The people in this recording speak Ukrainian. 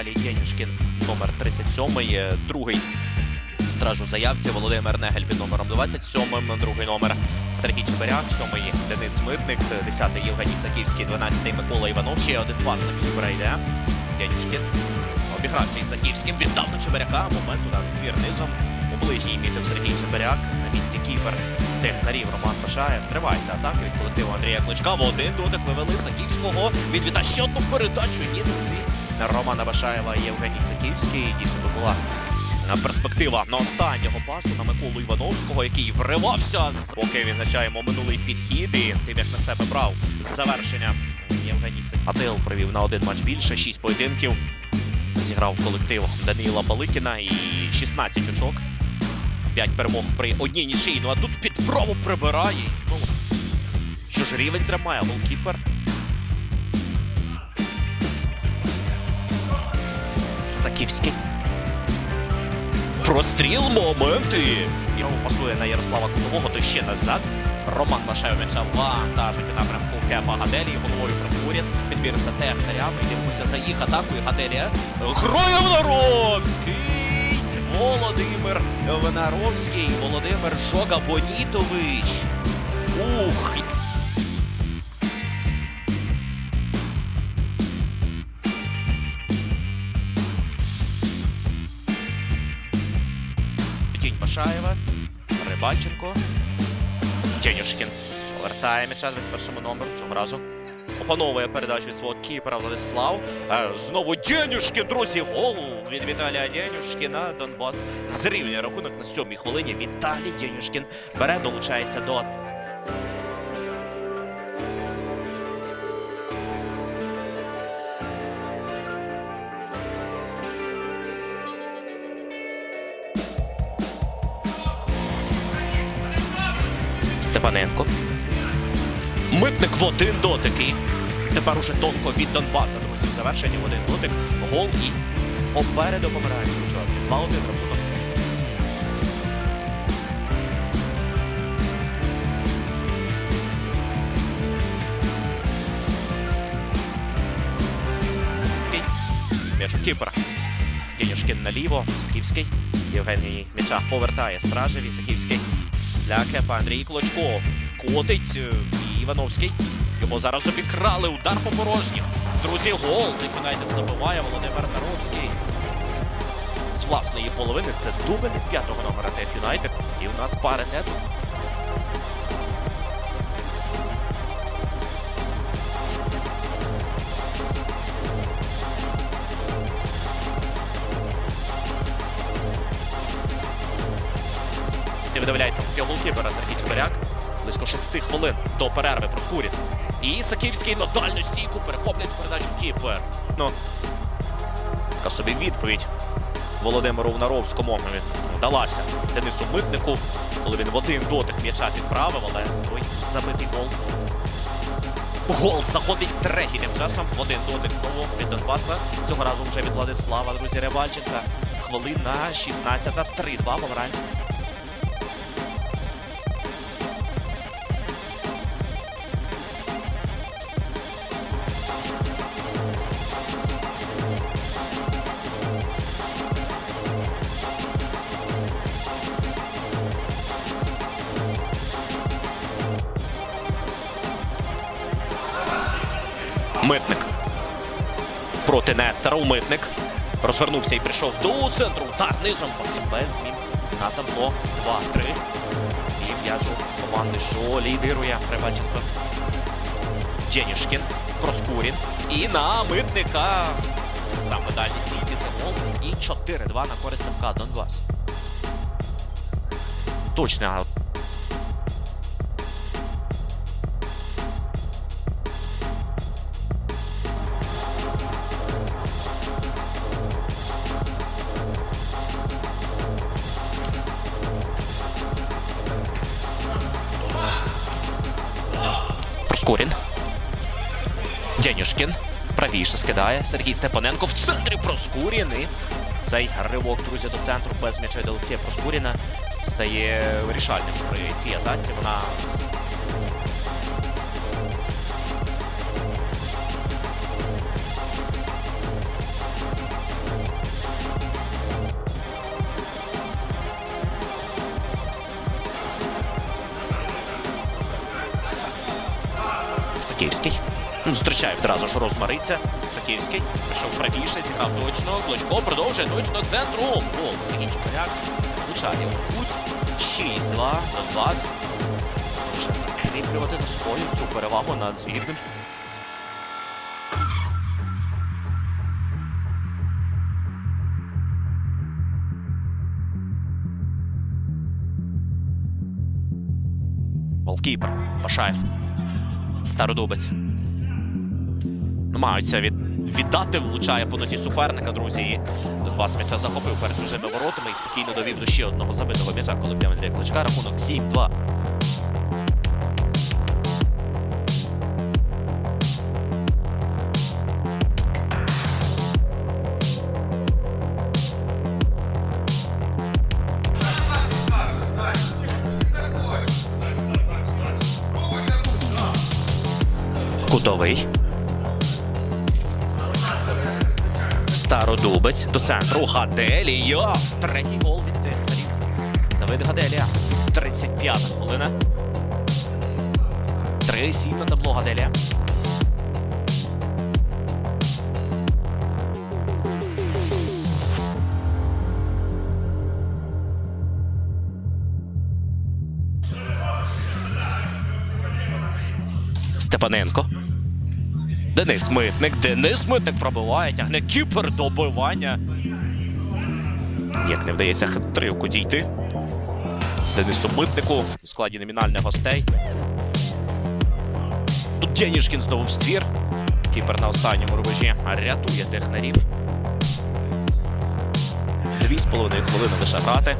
Віталій Єнюшкін, номер 37, е, другий стражу заявці Володимир Негель під номером 27, другий номер Сергій Чебиряк, сьомий Денис Митник, 10-й Євгеній Саківський, 12-й Микола Іванов. Один пас на Кіпера йде. Янішкін обігрався із Саківським, віддав на Чебиряка. Момент удар в ефір низом. У ближній мітив Сергій Чебиряк. На місці Кіпер технарів Роман Башаєв. Тривається атака від колективу Андрія Кличка. В один дотик вивели Саківського. Він ще одну передачу. Ні, друзі. Романа Башаєва і Євгеній Саківський. Дійсно би була перспектива на останнього пасу на Миколу Івановського, який вривався з поки відзначаємо минулий підхід і тим як на себе брав з завершення. Євгеній Сик- Атил провів на один матч більше, шість поєдинків. Зіграв колектив Даниїла Баликіна і 16 очок. П'ять перемог при одній нічиї. Ну а тут під праву прибирає і знову. Що ж рівень тримає голкіпер. Саківський. Простріл моменти. Його пасує на Ярослава Кутового, то ще назад. Роман Башаєв м'яча вантажить у напрямку Кепа Гаделі. Головою проскурять. Підбір за технаря. Ми дивимося за їх атакою. Гаделія. Грає Внаровський. Володимир Внаровський. Володимир Жога Бонітович. Ух. Тінь Башаєва, Рибальченко, Тєнюшкін повертає м'яча 21 номеру цього разу. Опановує передачу від свого кіпера Владислав. Е, Знову Дєнюшкін, друзі, гол від Віталія Дєнюшкіна. Донбас зрівнює рахунок на сьомій хвилині. Віталій Дєнюшкін бере, долучається до Степаненко. Митник в один дотик. І тепер уже тонко від Донбаса, друзі. В завершенні в один дотик. Гол і попереду помирають. 2-1 рахунок. Кій. М'яч у кіпера. Дінюшкін наліво. Саківський. Євгеній м'яча повертає стражеві. Саківський для Кепа Андрій Клочко. Котить е, і Івановський. Його зараз обікрали. Удар по порожніх. Друзі, гол. Юнайтед забиває Володимир Наровський. З власної половини це дубль п'ятого номера Тет Юнайтед. І у нас пари Не видивляється поки голкіпера Сергій Чебиряк. Близько шести хвилин до перерви Проскурін. І Саківський на дальню стійку перехоплять передачу Кіпер. Ну, така собі відповідь Володимиру Внаровському вдалася Денису Митнику, коли він в один дотик м'яча підправив, але той забитий гол. Гол заходить третій тим часом. В один дотик знову від Донбаса. Цього разу вже від Владислава, друзі, Рибальченка. Хвилина 16 3-2 Митник. Проти Нестера у Митник. Розвернувся і прийшов до центру. Удар низом. Без змін. На табло 2-3. І м'яч команди, що лідирує Рибаченко. Дженішкін. Проскурін. І на Митника. Саме дальній стійці це гол. І 4-2 на користь МК Донбас. Точно. Проскурін. Денюшкін. Правіше скидає. Сергій Степаненко в центрі Проскурін. І цей ривок, друзі, до центру без м'яча від Олексія Проскуріна стає вирішальним при цій атаці. Вона Саківський. Ну, Зустрічає одразу ж розмариться. Саківський. Прийшов правіше, зіграв точно. Клочко продовжує точно центру. Гол. Сергій Чупаряк влучає кут. 6-2. Донбас. Може закріплювати за собою цю перевагу над звірним. Голкіпер. Пашаєв. Стародубець. Намагаються від... віддати, влучає по ноті суперника, друзі. І Донбас м'яча захопив перед чужими воротами і спокійно довів до ще одного забитого м'яча, коли Кличка. Рахунок 7-2. Кутовий. Стародубець до центру. Гаделія. Третій гол від технарів. Давид Гаделія. 35 хвилина. 3-7 на табло Гаделія. Степаненко. Денис Митник. Денис Митник пробиває, тягне кіпер добивання. Як не вдається хитрилку дійти. Денису Митнику у складі номінальних гостей. Тут Денішкін знову в ствір. Кіпер на останньому рубежі рятує технарів. Дві з половиною хвилини лише грати.